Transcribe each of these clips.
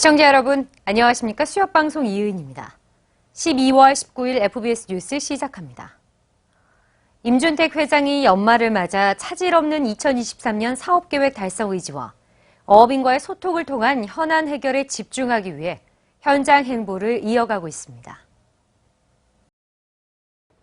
시청자 여러분, 안녕하십니까? 수협방송 이은입니다. 12월 19일 FBS 뉴스 시작합니다. 임준택 회장이 연말을 맞아 차질 없는 2023년 사업계획 달성 의지와 어업인과의 소통을 통한 현안 해결에 집중하기 위해 현장 행보를 이어가고 있습니다.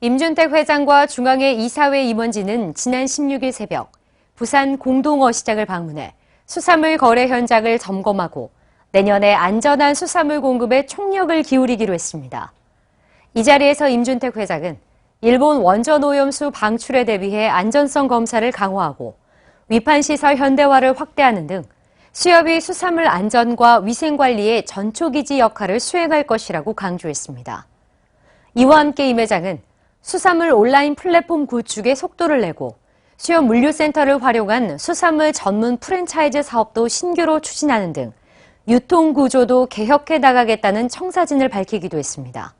임준택 회장과 중앙회 이사회 임원진은 지난 16일 새벽 부산 공동어 시장을 방문해 수산물 거래 현장을 점검하고 내년에 안전한 수산물 공급에 총력을 기울이기로 했습니다. 이 자리에서 임준택 회장은 일본 원전 오염수 방출에 대비해 안전성 검사를 강화하고 위판시설 현대화를 확대하는 등 수협이 수산물 안전과 위생 관리의 전초기지 역할을 수행할 것이라고 강조했습니다. 이와 함께 임 회장은 수산물 온라인 플랫폼 구축에 속도를 내고 수협 물류센터를 활용한 수산물 전문 프랜차이즈 사업도 신규로 추진하는 등 유통 구조도 개혁해 나가겠다는 청사진을 밝히기도 했습니다.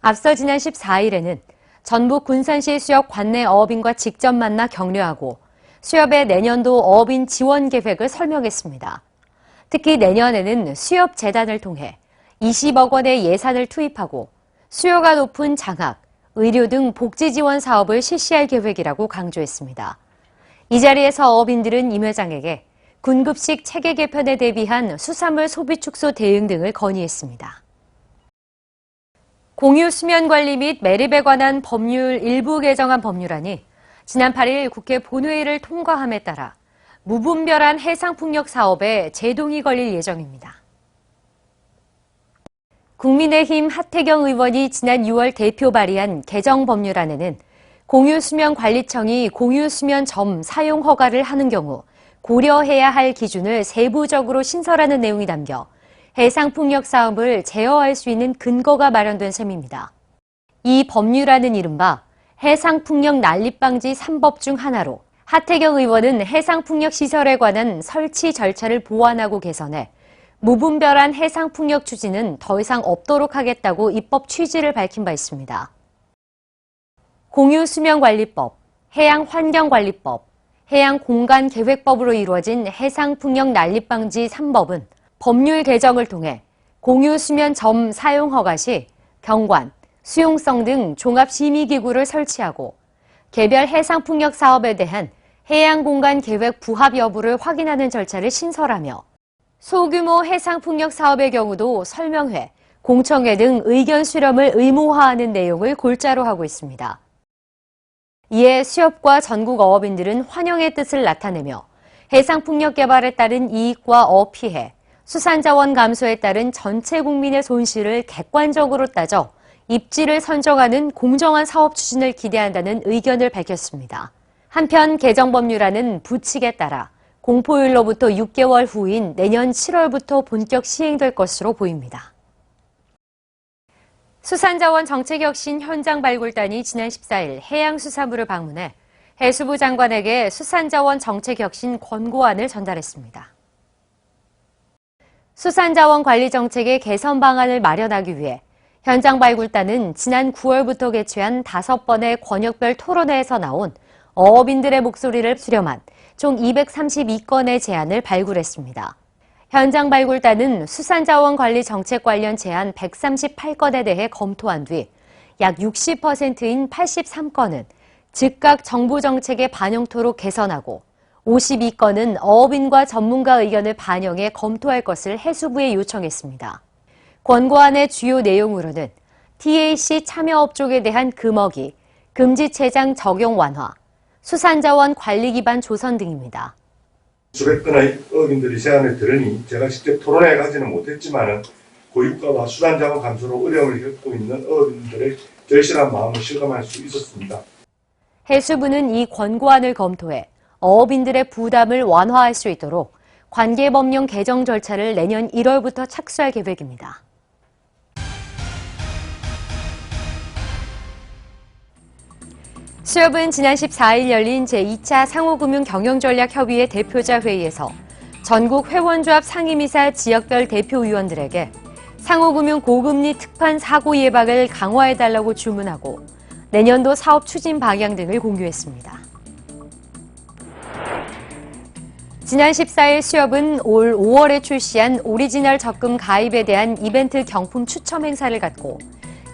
앞서 지난 14일에는 전북 군산시 수협 관내 어업인과 직접 만나 격려하고 수협의 내년도 어업인 지원 계획을 설명했습니다. 특히 내년에는 수협 재단을 통해 20억 원의 예산을 투입하고 수요가 높은 장학, 의료 등 복지 지원 사업을 실시할 계획이라고 강조했습니다. 이 자리에서 어업인들은 임 회장에게 군급식 체계 개편에 대비한 수산물 소비 축소 대응 등을 건의했습니다. 공유 수면 관리 및 매립에 관한 법률 일부 개정안 법률안이 지난 8일 국회 본회의를 통과함에 따라 무분별한 해상풍력 사업에 제동이 걸릴 예정입니다. 국민의힘 하태경 의원이 지난 6월 대표 발의한 개정 법률안에는 공유수면관리청이 공유수면 점 사용 허가를 하는 경우 고려해야 할 기준을 세부적으로 신설하는 내용이 담겨 해상풍력 사업을 제어할 수 있는 근거가 마련된 셈입니다. 이 법률안은 이른바 해상풍력 난립방지 3법 중 하나로 하태경 의원은 해상풍력 시설에 관한 설치 절차를 보완하고 개선해 무분별한 해상풍력 추진은 더 이상 없도록 하겠다고 입법 취지를 밝힌 바 있습니다. 공유수면관리법, 해양환경관리법, 해양 공간 계획법으로 이루어진 해상 풍력 난립 방지 3법은 법률 개정을 통해 공유 수면 점 사용 허가 시 경관, 수용성 등 종합 심의 기구를 설치하고 개별 해상 풍력 사업에 대한 해양 공간 계획 부합 여부를 확인하는 절차를 신설하며 소규모 해상 풍력 사업의 경우도 설명회, 공청회 등 의견 수렴을 의무화하는 내용을 골자로 하고 있습니다. 이에 수협과 전국 어업인들은 환영의 뜻을 나타내며 해상풍력 개발에 따른 이익과 어피해, 수산자원 감소에 따른 전체 국민의 손실을 객관적으로 따져 입지를 선정하는 공정한 사업 추진을 기대한다는 의견을 밝혔습니다. 한편 개정법률안은 부칙에 따라 공포일로부터 6개월 후인 내년 7월부터 본격 시행될 것으로 보입니다. 수산자원 정책혁신 현장 발굴단이 지난 14일 해양수산부를 방문해 해수부 장관에게 수산자원 정책혁신 권고안을 전달했습니다. 수산자원 관리 정책의 개선 방안을 마련하기 위해 현장 발굴단은 지난 9월부터 개최한 다섯 번의 권역별 토론회에서 나온 어업인들의 목소리를 수렴한 총 232건의 제안을 발굴했습니다. 현장 발굴단은 수산자원 관리 정책 관련 제안 138건에 대해 검토한 뒤 약 60%인 83건은 즉각 정부 정책에 반영토록 개선하고 52건은 어업인과 전문가 의견을 반영해 검토할 것을 해수부에 요청했습니다. 권고안의 주요 내용으로는 TAC 참여업 쪽에 대한 금어기, 금지 체장 적용 완화, 수산자원 관리 기반 조선 등입니다. 수백 건의 어민들이 제안을 들으니 제가 직접 토론회 가지는 못했지만은 고유가와 수단 자원 감소로 어려움을 겪고 있는 어민들의 절실한 마음을 실감할 수 있었습니다. 해수부는 이 권고안을 검토해 어업인들의 부담을 완화할 수 있도록 관계법령 개정 절차를 내년 1월부터 착수할 계획입니다. 수협은 지난 14일 열린 제2차 상호금융 경영전략협의회 대표자 회의에서 전국 회원조합 상임이사 지역별 대표위원들에게 상호금융 고금리 특판 사고 예방을 강화해달라고 주문하고 내년도 사업 추진 방향 등을 공유했습니다. 지난 14일 수협은 올 5월에 출시한 오리지널 적금 가입에 대한 이벤트 경품 추첨 행사를 갖고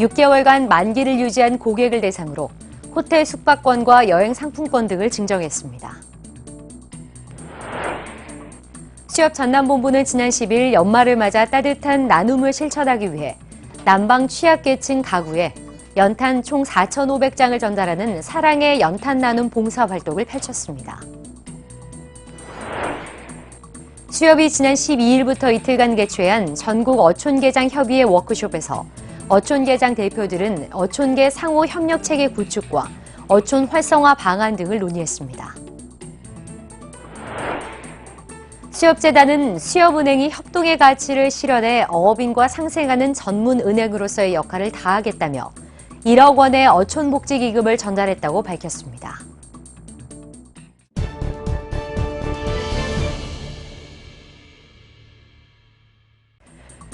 6개월간 만기를 유지한 고객을 대상으로 호텔 숙박권과 여행 상품권 등을 증정했습니다. 수협 전남본부는 지난 10일 연말을 맞아 따뜻한 나눔을 실천하기 위해 남방 취약계층 가구에 연탄 총 4,500장을 전달하는 사랑의 연탄 나눔 봉사 활동을 펼쳤습니다. 수협이 지난 12일부터 이틀간 개최한 전국 어촌계장 협의회 워크숍에서 어촌계장 대표들은 어촌계 상호 협력 체계 구축과 어촌 활성화 방안 등을 논의했습니다. 수협재단은 수협은행이 협동의 가치를 실현해 어업인과 상생하는 전문 은행으로서의 역할을 다하겠다며 1억 원의 어촌복지기금을 전달했다고 밝혔습니다.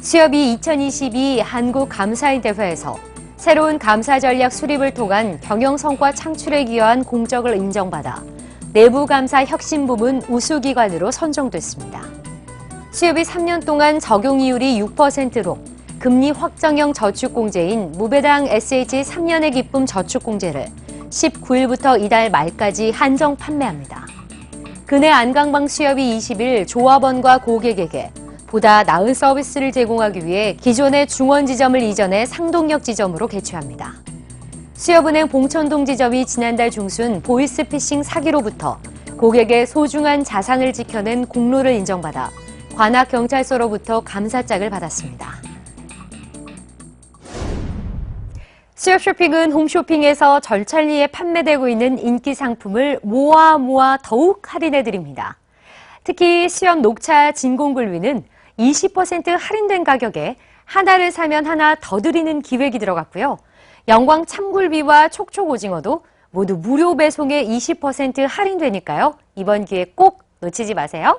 수협이 2022 한국 감사인 대회에서 새로운 감사 전략 수립을 통한 경영 성과 창출에 기여한 공적을 인정받아 내부 감사 혁신 부문 우수 기관으로 선정됐습니다. 수협이 3년 동안 적용 이율이 6%로 금리 확정형 저축공제인 무배당 SH 3년의 기쁨 저축공제를 19일부터 이달 말까지 한정 판매합니다. 근해 안강방 수협이 20일 조합원과 고객에게 보다 나은 서비스를 제공하기 위해 기존의 중원 지점을 이전해 상동역 지점으로 개최합니다. 수협은행 봉천동 지점이 지난달 중순 보이스피싱 사기로부터 고객의 소중한 자산을 지켜낸 공로를 인정받아 관악경찰서로부터 감사장을 받았습니다. 수협 쇼핑은 홈쇼핑에서 절찬리에 판매되고 있는 인기 상품을 모아 모아 더욱 할인해드립니다. 특히 수협 녹차 진공굴위는 20% 할인된 가격에 하나를 사면 하나 더 드리는 기획이 들어갔고요. 영광 참굴비와 촉촉 오징어도 모두 무료 배송에 20% 할인되니까요. 이번 기회 꼭 놓치지 마세요.